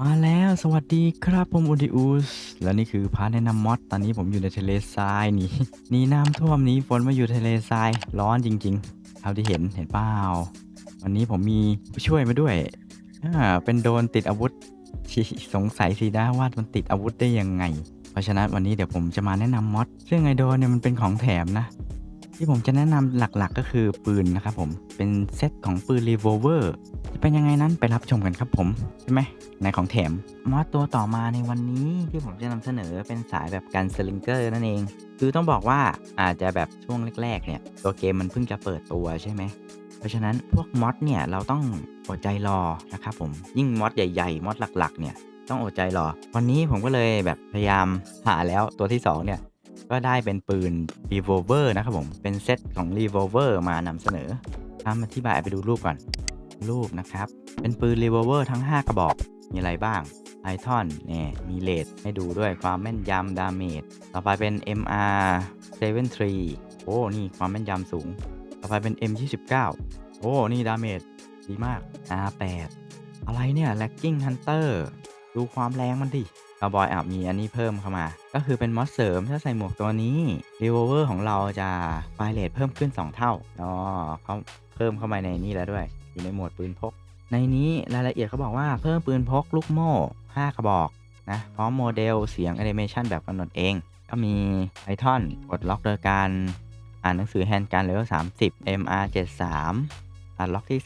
มาแล้วสวัสดีครับผมอูดิอุสและนี่คือพาร์ทแนะนำมอดตอนนี้ผมอยู่ในทะเลทรายนี่นี่น้ำท่วมนี้ฝนมาอยู่ทะเลทรายร้อนจริงๆเท่าที่เห็นเห็นเปล่าวันนี้ผมมีผู้ช่วยมาด้วยอ่าเป็นโดนติดอาวุธชิสงสัยสินะว่ามันติดอาวุธได้ยังไง เพราะฉะนั้นวันนี้เดี๋ยวผมจะมาแนะนำมอดซึ่งไอโดนเนี่ยมันเป็นของแถมนะ ที่ผมจะแนะนำหลักๆก็คือปืนนะครับผมเป็นเซตของปืนรีโวเวอร์จะเป็นยังไงนั้นไปรับชมกันครับผมใช่ไหมในของแถมมอดตัวต่อมาในวันนี้ที่ผมจะนำเสนอเป็นสายแบบกันสลิงเกอร์นั่นเอง คือต้องบอกว่าอาจจะแบบช่วงแรกๆเนี่ยตัวเกมมันเพิ่งจะเปิดตัวใช่ไหมเพราะฉะนั้นพวกมอดเนี่ยเราต้องอดใจรอนะครับผมยิ่งมอดใหญ่ๆมอดหลักๆเนี่ยต้องอดใจรอ วันนี้ผมก็เลยแบบพยายามหาแล้วตัวที่สองเนี่ย ก็ได้เป็นปืน revolver นะครับผมเป็นเซตของ revolver มานำเสนอทำอธิบายไปดูรูปก่อน รูปนะครับ เป็นปืน revolver ทั้ง 5 กระบอก มีอะไรบ้างไอทอนเนี่ยมีเลทให้ดูด้วยความแม่นยำดาเมจต่อไปเป็น MR 73โอ้นี่ความแม่นยำสูง ต่อไปเป็น M29 โอ้นี่ดาเมจดีมาก R8 อะไรเนี่ย Lacking Hunter ดูความแรงมันดิาวบอยอะมีอันนี้เพิ่มเข้ามา ก็คือเป็นมอสเสริมถ้าใส่หมวกตัวนี้รีโวเวอร์ของเราจะไฟเลทเพิ่มขึ้น 2 เท่าอ๋อเขาเพิ่มเข้ามาในนี้แล้วด้วย อยู่ในโหมดปืนพก ในนี้รายละเอียดเขาบอกว่าเพิ่มปืนพกลูกโม่5กระบอกนะพร้อมโมเดลเสียงแอนิเมชันแบบกำหนดเอง ก็มีไอทอนกดล็อกโดยการอ่านหนังสือแฮนด์การเลเวล30 MR 73 อัดล็อกที่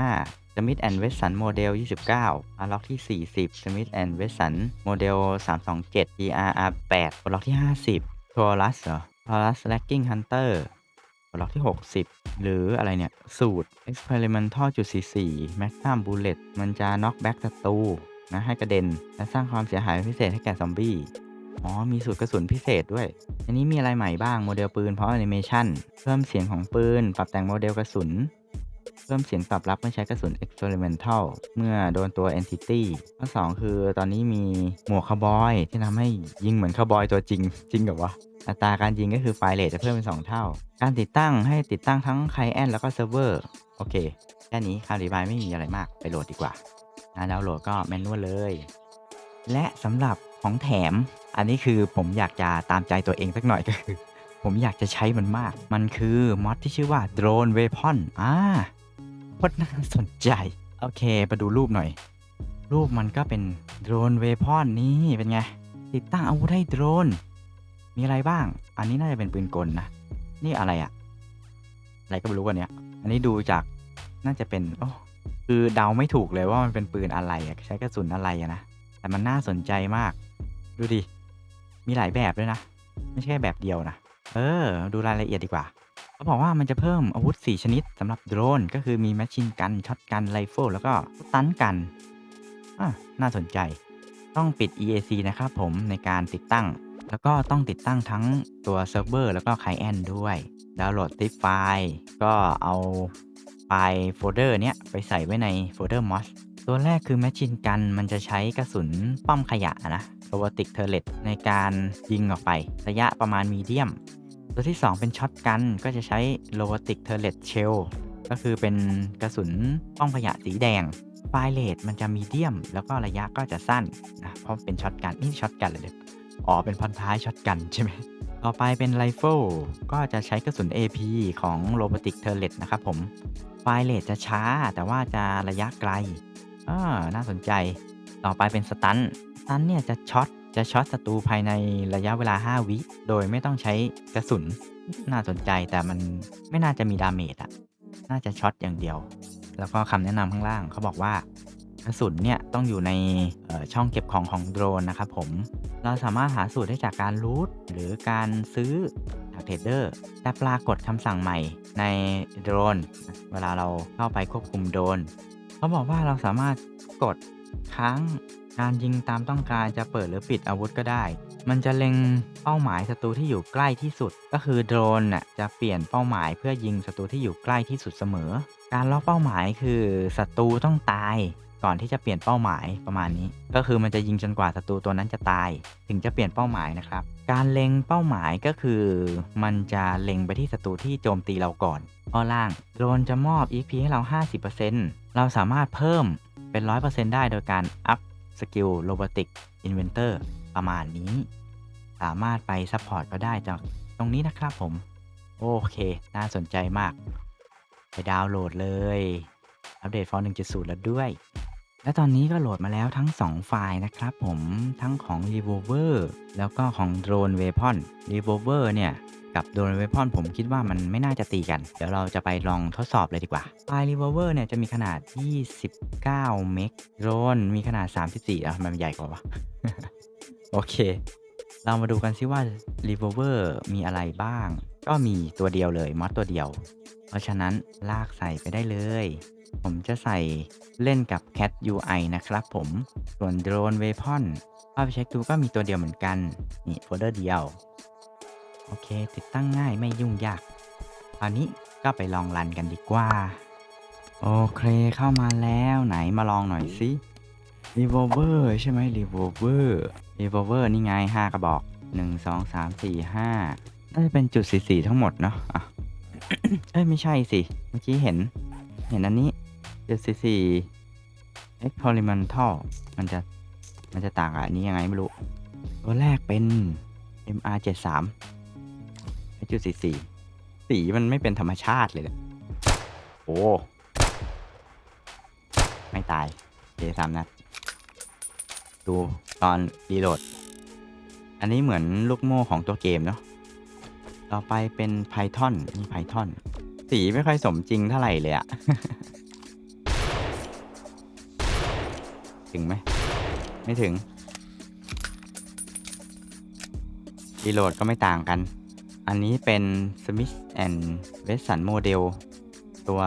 35 Smith and Wesson โมเดล29อัดล็อกที่ 40 Smith and Wesson โมเดล327 ERR 8กดล็อกที่ 50 Taurus เหรอ Taurus Lacking Hunter กดล็อกที่ 60 หรืออะไรเนี่ย สูตร Experimental จุด44 Magnum Bullet มันจะ knock back ศัตรูนะให้กระเด็น และสร้างความเสียหายพิเศษให้แก่ซอมบี้อ๋อ มีสูตรกระสุนพิเศษด้วย อันนี้มีอะไรใหม่บ้าง โมเดลปืนเพราะแอนิเมชันเพิ่มเสียงของปืน ปรับแต่งโมเดลกระสุน เพิ่มเสียงตอบรับเมื่อใช้กระสุน experimental เมื่อโดนตัว entity ข้อ2คือตอนนี้มีหมวกคาวบอย ที่ทำให้ยิงเหมือนคาวบอยตัวจริง จริงเหรอวะอัตราการยิงก็คือไฟเลทจะเพิ่มเป็น 2 เท่า การติดตั้งให้ติดตั้งทั้งไคลแอนแล้วก็เซิร์ฟเวอร์ โอเค แค่นี้คำอธิบายไม่มีอะไรมาก ไปโหลดดีกว่านะดาวน์โหลดก็แมนนวลเลย และสำหรับของแถม อันนี้คือผมอยากจะตามใจตัวเองสักหน่อยก็คือ ผมอยากจะใช้มันมาก มันคือมอดที่ชื่อว่า Drone Weapon อ่า โคตรน่าสนใจ โอเคมาดูรูปหน่อย รูปมันก็เป็น Drone Weapon นี่เป็นไง ติดตั้งอาวุธให้โดรน มีอะไรบ้าง อันนี้น่าจะเป็นปืนกลนะ นี่อะไรอะอะไรก็ไม่รู้วันเนี้ย อันนี้ดูจากน่าจะเป็นโอ้คือเดาไม่ถูกเลยว่ามันเป็นปืนอะไรอะใช้กระสุนอะไรอะนะ แต่มันน่าสนใจมาก ดูดิ มีหลายแบบด้วยนะ ไม่ใช่แค่แบบเดียวนะ เออ ดูรายละเอียดดีกว่า เขาบอกว่ามันจะเพิ่มอาวุธ 4 ชนิดสำหรับโดรน ก็คือมีแมชชีนกันช็อตกันไรเฟิลแล้วก็ตันกันอะน่าสนใจ ต้องปิด EAC นะครับผมในการติดตั้ง แล้วก็ต้องติดตั้งทั้งตัวเซิร์ฟเวอร์แล้วก็ไคลแอนด้วย ดาวน์โหลดติฟไฟล์ ก็เอาไฟล์โฟลเดอร์เนี้ยไปใส่ไว้ในโฟลเดอร์ MOS ตัวแรกคือแมชชีนกันมันจะใช้กระสุนป้อมขยะนะโรบอติกเทอร์เลตในการยิงออกไป ระยะประมาณมีเดียม ตัวที่ 2 เป็นช็อตกันก็จะใช้โรบอติกเทเลตเชลก็คือเป็นกระสุนป้อมขยะสีแดงไฟเลทมันจะมีเดียม แล้วก็ระยะก็จะสั้นนะเพราะเป็นช็อตกันนี่ช็อตกันเลยเด็อ๋อเป็นพันท้ายช็อตกันใช่ไหมต่อไปเป็นไรเฟิลก็จะใช้กระสุน AP ของ Robotic Turret นะครับผมไฟเลทจะช้าแต่ว่าจะระยะไกลอ่าน่าสนใจ ต่อไปเป็นสตันสตันเนี่ยจะช็อต จะช็อตศัตรูภายในระยะเวลา 5 วิ โดยไม่ต้องใช้กระสุน น่าสนใจแต่มันไม่น่าจะมีดาเมจอะน่าจะช็อตอย่างเดียว แล้วก็คำแนะนำข้างล่างเขาบอกว่ากระสุนเนี่ยต้องอยู่ในช่องเก็บของของโดรนนะครับผม เราสามารถหาสูตรได้จากการรูทหรือการซื้อจากเทรดเดอร์แต่ปรากฏคำสั่งใหม่ในโดรน เวลาเราเข้าไปควบคุมโดรนเขาบอกว่าเราสามารถกดค้าง การยิงตามต้องการจะเปิดหรือปิดอาวุธก็ได้ มันจะเล็งเป้าหมายศัตรูที่อยู่ใกล้ที่สุด ก็คือโดรนน่ะจะเปลี่ยนเป้าหมายเพื่อยิงศัตรูที่อยู่ใกล้ที่สุดเสมอ การล็อกเป้าหมายคือศัตรูต้องตาย ก่อนที่จะเปลี่ยนเป้าหมายประมาณนี้ ก็คือมันจะยิงจนกว่าศัตรูตัวนั้นจะตาย ถึงจะเปลี่ยนเป้าหมายนะครับ การเล็งเป้าหมายก็คือ มันจะเล็งไปที่ศัตรูที่โจมตีเราก่อนข้อล่างโดรนจะมอบ EP ให้เรา 50%เราสามารถเพิ่มเป็น 100%ได้โดยการอัพ สกิลโรบอติกอินเวนเตอร์ประมาณนี้ สามารถไปซัพพอร์ตก็ได้จากตรงนี้นะครับผม โอเค น่าสนใจมาก ไปดาวน์โหลดเลย อัปเดตฟอร์1.0 แล้วด้วย และตอนนี้ก็โหลดมาแล้วทั้ง 2 ไฟล์นะครับผมทั้งของ Revolver แล้วก็ของ Drone Weapon Revolver เนี่ย กับ Drone Weapon ผมคิดว่ามันไม่น่าจะตีกัน เดี๋ยวเราจะไปลองทดสอบเลยดีกว่าไฟล์ Revolver เนี่ยจะมีขนาด 29 เมก Drone มีขนาด 34อะมันใหญ่กว่าวะโอเค เรามาดูกันซิว่า Revolver มีอะไรบ้าง ก็มีตัวเดียวเลยมอดตัวเดียว เพราะฉะนั้นลากใส่ไปได้เลยผมจะใส่เล่นกับ Cat UI นะครับผม ส่วน Drone Weapon เข้าไปเช็คดูก็มีตัวเดียวเหมือนกัน นี่โฟลเดอร์เดียว โอเค ติดตั้งง่ายไม่ยุ่งยากคราวนี้ก็ไปลองรันกันดีกว่า โอเคเข้ามาแล้วไหนมาลองหน่อยสิ Revolver ใช่ไหม Revolver Revolver นี่ไง5กระบอก1 2 3 4 5น่าจะเป็นจุดสีๆทั้งหมดเนาะอะเอ้ยไม่ใช่สิ เมื่อกี้เห็น เห็นอันนี้จุดสีๆ experimental มันจะมันจะต่างกับอันนี้ยังไงไม่รู้ ตัวแรกเป็น MR73 จุดสีสีสีมันไม่เป็นธรรมชาติเลยเนี่ยโอ้ ไม่ตายเจสามนัด ดูตอนรีโหลด อันนี้เหมือนลูกโม่ของตัวเกมเนาะ ต่อไปเป็น Python นี่ Python สีไม่ค่อยสมจริงเท่าไหร่เลยอะถึงไหม ไม่ถึง รีโหลดก็ไม่ต่างกัน อันนี้เป็น Smith and Wesson Model ตัว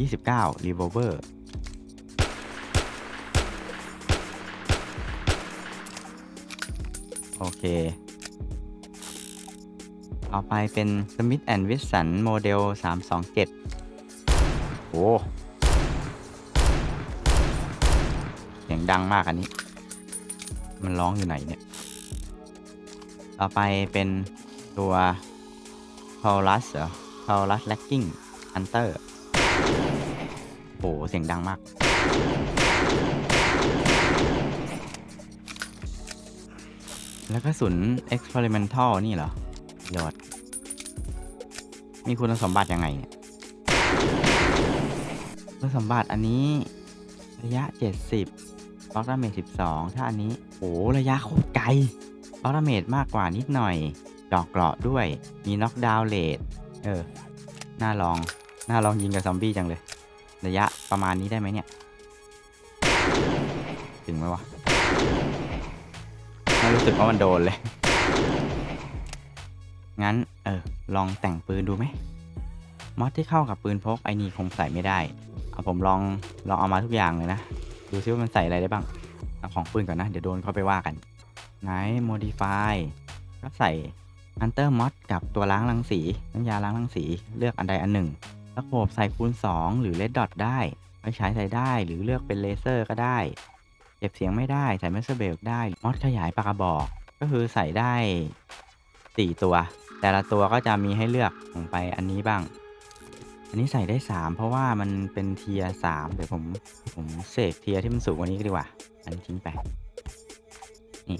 29 Revolver โอเค ต่อไปเป็น Smith and Wesson Model 327 โอ้เสียงดังมากอันนี้ มันร้องอยู่ไหนเนี่ย ต่อไปเป็นตัว Taurus เหรอ Taurus Lacking Hunter โหเสียงดังมาก แล้วก็สุน experimental นี่เหรอ ยอด มีคุณสมบัติยังไงเนี่ยคุณสมบัติอันนี้ ระยะ 70บล็อกดาเมจ12 ถ้าอันนี้โหระยะโคตรไกลบล็อกดาเมจมากกว่านิดหน่อย ดอกเกราะด้วย มีน็อกดาวน์เลทเออ น่าลอง น่าลองยิงกับซอมบี้จังเลย ระยะประมาณนี้ได้ไหมเนี่ย ถึงไหมวะ ไม่รู้สึกว่ามันโดนเลย งั้น เออ ลองแต่งปืนดูไหม มอดที่เข้ากับปืนพกไอ้นี่คงใส่ไม่ได้ เอาผมลอง ลองเอามาทุกอย่างเลยนะ ดูซิว่ามันใส่อะไรได้บ้าง เอาของปืนก่อนนะ เดี๋ยวโดนเขาไปว่ากัน ไหน modify ก็ใส่ hunter mod กับตัวล้างรังสีน้ำยาล้างรังสีเลือกอันใดอันหนึ่งตะโขบใส่คูณ 2 หรือ red dot ได้ไฟฉายใส่ได้หรือเลือกเป็นเลเซอร์ก็ได้เก็บเสียงไม่ได้ใส่เมสเซอร์เบลได้มอดขยายปากกระบอก ก็คือใส่ได้ 4 ตัว แต่ละตัวก็จะมีให้เลือกลงไปอันนี้บ้าง อันนี้ใส่ได้ 3 เพราะว่ามันเป็นเทียสามเดี๋ยวผมผมเสกเทียที่มันสูงกว่านี้ก็ดีกว่า อันนี้ทิ้งไปนี่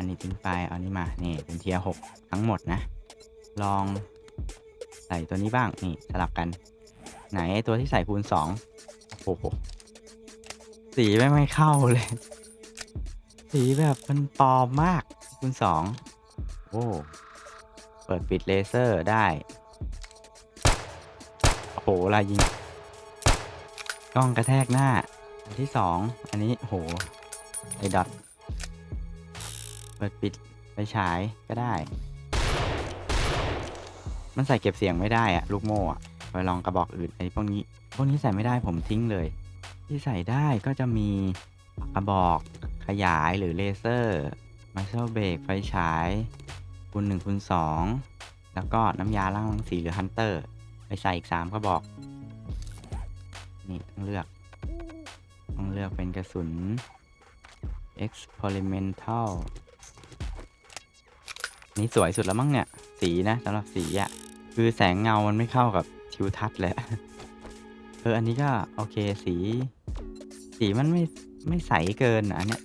อันนี้ทิ้งไป เอาอันนี้มา นี่ เป็นเทียหกทั้งหมดนะ ลองใส่ตัวนี้บ้าง นี่ สลับกัน ไหนตัวที่ใส่คูณ2โอ้โห สีไม่ไม่เข้าเลย สีแบบมันปลอมมาก คูณ2โอ้ เปิดปิดเลเซอร์ได้ โอ้โหลายยิง กล้องกระแทกหน้า อันที่สอง อันนี้โห ไอ้ดอท เปิดปิดไปฉายก็ได้ มันใส่เก็บเสียงไม่ได้อะลูกโม่อะไปลองกระบอกอื่นไอ้พวกนี้พวกนี้ใส่ไม่ได้ผมทิ้งเลย ที่ใส่ได้ก็จะมีกระบอกขยายหรือเลเซอร์มาเชลเบรกไฟฉายคูณหนึ่งคูณสองแล้วก็น้ำยาล้างรังสีหรือฮันเตอร์ไปใส่อีกสามกระบอก นี่ต้องเลือก ต้องเลือกเป็นกระสุน experimental นี่สวยสุดแล้วมั้งเนี่ย สีนะสำหรับสีอะ่ะ คือแสงเงามันไม่เข้ากับทิวทัศน์เลยเอออันนี้ก็โอเคสี สีมันไม่ไม่ใสเกินอะอันเนี้ย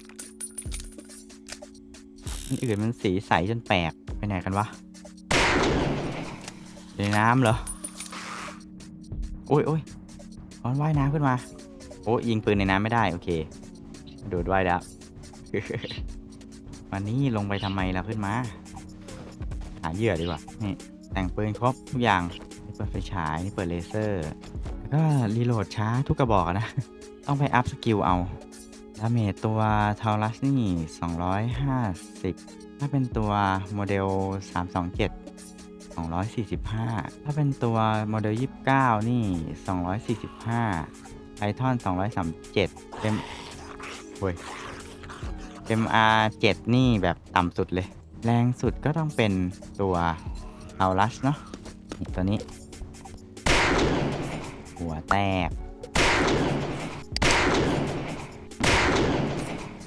อันอื่นมันสีใสจนแปลกไปไหนกันวะในน้ำเหรอโอ้ยโอ้ยร้อนว่ายน้ำขึ้นมา โอ้ยิงปืนในน้ำไม่ได้ โอเค โดดว่ายแล้ววันนี้ลงไปทำไมล่ะขึ้นมาาเหยื่อดีกว่านี่แต่งปืนครบทุกอย่างนี่เปิดไฟฉายนี่เปิดเลเซอร์แล้วก็รีโหลดช้าทุกกระบอกนะ ต้องไปอัพสกิลเอาดาเมจตัวทารัสนี่ 250 ถ้าเป็นตัวโมเดล 327 245 ถ้าเป็นตัวโมเดล 29 นี่ 245ไ y ทอน237 M โอ้ย MR7 นี่แบบต่ำสุดเลย แรงสุดก็ต้องเป็นตัวเอาลัสเนาะตัวนี้ หัวแตก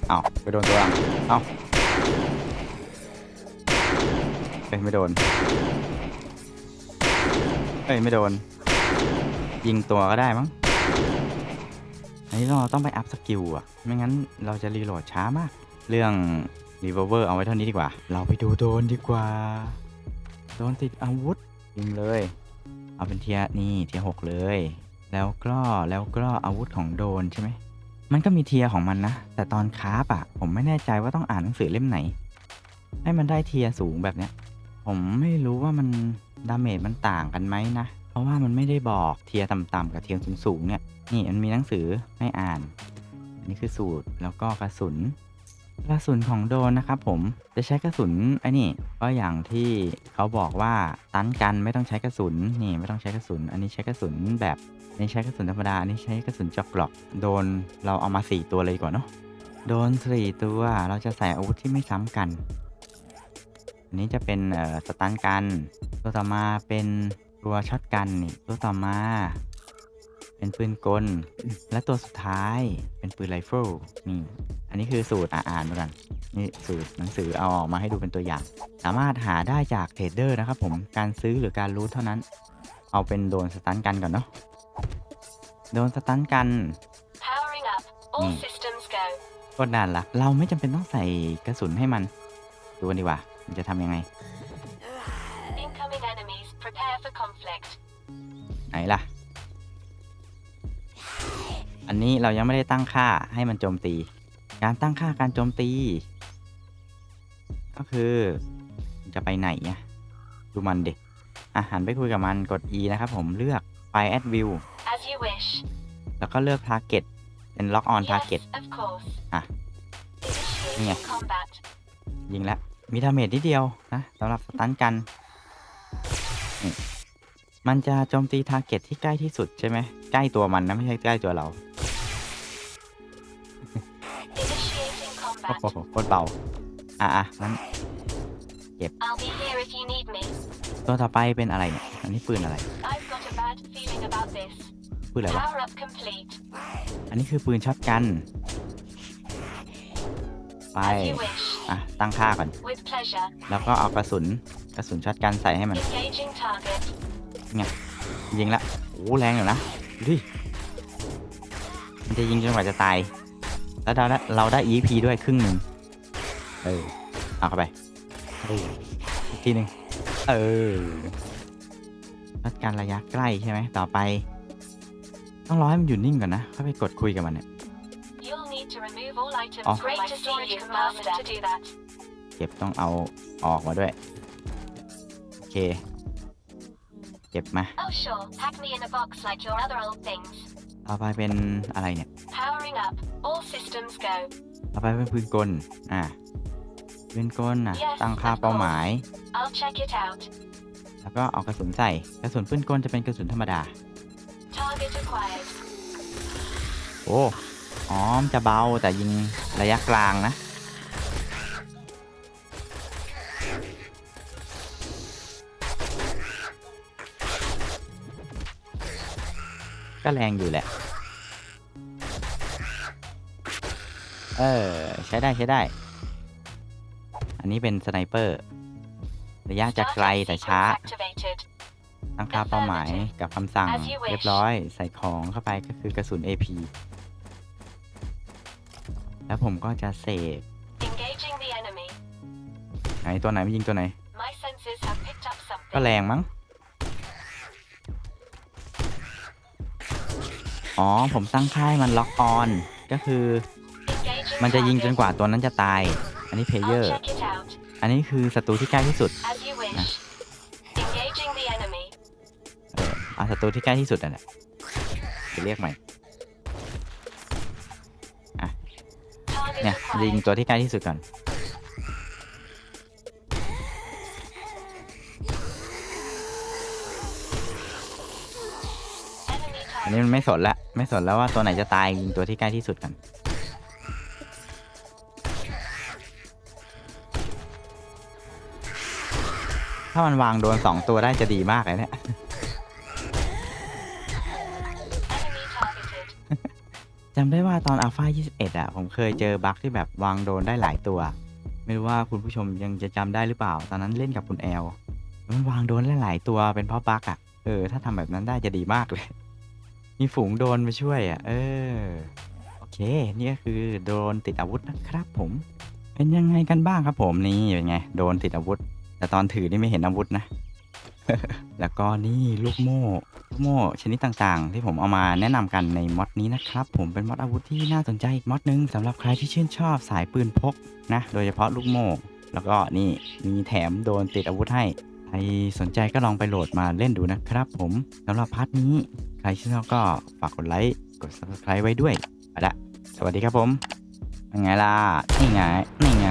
เอาไปโดนตัวหลังเอาเอ้ยไม่โดน เอ้ยไม่โดน ยิงตัวก็ได้มั้งอันนี้เราต้องไปอัพสกิลอะไม่งั้นเราจะรีโหลดช้ามาก เรื่อง รีเวอร์เวอร์เอาไว้เท่านี้ดีกว่า เราไปดูโดนดีกว่า โดนติดอาวุธยิงเลย เอาเป็นเทียนี่เทียหกเลย แล้วก็แล้วก็อาวุธของโดนใช่ไหม มันก็มีเทียของมันนะ แต่ตอนคาฟอะผมไม่แน่ใจว่าต้องอ่านหนังสือเล่มไหน ให้มันได้เทียสูงแบบเนี้ย ผมไม่รู้ว่ามันดาเมจมันต่างกันไหมนะ เพราะว่ามันไม่ได้บอกเทียต่ำๆกับเทียสูงๆเนี่ย นี่มันมีหนังสือให้อ่านอันนี้คือสูตรแล้วก็กระสุน กระสุนของโดนนะครับผมจะใช้กระสุนไอ้นี่ก็อย่างที่เขาบอกว่าตันกันไม่ต้องใช้กระสุนนี่ไม่ต้องใช้กระสุน อันนี้ใช้กระสุนแบบอันนี้ใช้กระสุนธรรมดาอันนี้ใช้กระสุนเจอกกรอกโดนเราเอามาสี่ตัวเลยดีกว่าเนาะโดนสี่ตัวเราจะใส่อาวุธที่ไม่ซ้ำกัน อันนี้จะเป็นเอ่อสตันกัน ตัวต่อมาเป็นตัวช็อตกันนี่ตัวต่อมา เป็นปืนกล และตัวสุดท้ายเป็นปืนไรเฟิลนี่อันนี้คือสูตรอะอ่านดูกันนี่สูตรหนังสือเอาออกมาให้ดูเป็นตัวอย่าง สามารถหาได้จากเทรดเดอร์นะครับผมการซื้อหรือการรูทเท่านั้น เอาเป็นโดนสตันกันก่อนเนาะโดนสตันกัน Powering up. All Hmm. systems go. กดดันละเราไม่จำเป็นต้องใส่กระสุนให้มัน ดูกันดีกว่า มันจะทำยังไง Incoming enemies. Prepare for conflict. ไหนล่ะ อันนี้เรายังไม่ได้ตั้งค่าให้มันโจมตี การตั้งค่าการโจมตี ก็คือมันจะไปไหนอะดูมันเด็กอะหันไปคุยกับมันกด E นะครับผมเลือก Fire at View As you wish. แล้วก็เลือก Target เป็น Lock on Target Yes, of course. Ah. Initiating Yeah. combat. ยิงแล้วมีดาเมจนิดเดียวนะสำหรับสตันกันนี่ มันจะโจมตีทาร์เก็ตที่ใกล้ที่สุดใช่ไหมใกล้ตัวมันนะไม่ใช่ใกล้ตัวเรา Initiating โอ้ combat. โหโคตรเบาอะอะงั้น I'll be here if you need me. ตัวต่อไปเป็นอะไรเนี่ยอันนี้ปืนอะไร I've got a bad feeling about this. ปืนอะไรวะ Power up complete. อันนี้คือปืนช็อตกันไป As you wish. อะตั้งค่าก่อน With pleasure. แล้วก็เอากระสุนกระสุนช็อตกันใส่ให้มัน Engaging target. ยิงละโอ้แรงอยู่นะดูดิมันจะยิงจนกว่าจะตาย แล้วเราได้เราได้ EP ด้วยครึ่งหนึ่งเออเอาเข้าไปเอออีกทีหนึ่งเออวัดการระยะใกล้ใช่ไหมต่อไป ต้องรอให้มันหยุดนิ่งก่อนนะค่อยไปกดคุยกับมันเนี่ย You'll need to remove all items Oh. from my storage compartment to do that. เก็บต้องเอาออกมาด้วย โอเค เก็บมา Oh sure, pack me in a box like your other old things. ต่อไปเป็นอะไรเนี่ย Powering up. All systems go. ต่อไปเป็นปืนกล อ่าปืนกลอะ Yes, ตั้งค่า of เป้าหมาย I'll check it out. แล้วก็เอากระสุนใส่ กระสุนปืนกลจะเป็นกระสุนธรรมดา Target acquired. โอ้ อ๋อมนจะเบาแต่ยิงระยะกลางนะ ก็แรงอยู่แหละ เออ ใช้ได้ใช้ได้ อันนี้เป็นสไนเปอร์ ระยะจะไกล Startup แต่ช้า sequence activated. ตั้งค่าเป้าหมายกับคำสั่ง As you wish เรียบร้อย ใส่ของเข้าไปก็คือกระสุน AP แล้วผมก็จะเสก Engaging the enemy. ไหนตัวไหนไม่ยิงตัวไหน My senses have picked up ก็ something. แรงมั้ง อ๋อ ผมตั้งค่ายมันล็อกออน ก็คือ มันจะยิงจนกว่าตัวนั้นจะตาย อันนี้เพลเยอร์ อันนี้คือศัตรูที่ใกล้ที่สุด As you wish. Engaging the enemy. เออเอาศัตรูที่ใกล้ที่สุดนั่นแหละจะเรียกใหม่ Target เนี่ยยิงตัวที่ใกล้ที่สุดก่อน อันนี้ target. มันไม่สนละ ไม่สนแล้วว่าตัวไหนจะตายยิงตัวที่ใกล้ที่สุดกัน ถ้ามันวางโดนสองตัวได้จะดีมากเลยเนี่ย Enemy targeted. จำได้ว่าตอน Alpha 21 อะ ผมเคยเจอบั๊กที่แบบวางโดนได้หลายตัว ไม่รู้ว่าคุณผู้ชมยังจะจำได้หรือเปล่า ตอนนั้นเล่นกับคุณแอล มันวางโดนได้หลายตัวเป็นเพราะบั๊กอะ เออ ถ้าทำแบบนั้นได้จะดีมากเลย มีฝูงโดนมาช่วยอะ เออ โอเค นี่ก็คือโดนติดอาวุธนะครับผม เป็นยังไงกันบ้างครับผมนี่เป็นไง โดนติดอาวุธ แต่ตอนถือนี่ไม่เห็นอาวุธนะ แล้วก็นี่ลูกโม่ลูกโม่ชนิดต่างๆ ที่ผมเอามาแนะนำกันในมอดนี้นะครับ ผมเป็นมอดอาวุธที่น่าสนใจอีกมอดหนึงสำหรับใครที่ชื่นชอบสายปืนพกนะ โดยเฉพาะลูกโม่ แล้วก็นี่มีแถมโดนติดอาวุธให้ใครสนใจก็ลองไปโหลดมาเล่นดูนะครับผมสำหรับพาร์ทนี้ รชื่นชอบก็ฝากกดไลค์ กด subscribe ไว้ด้วยไปละสวัสดีครับผมยังไงล่ะนี่ไงนี่ไง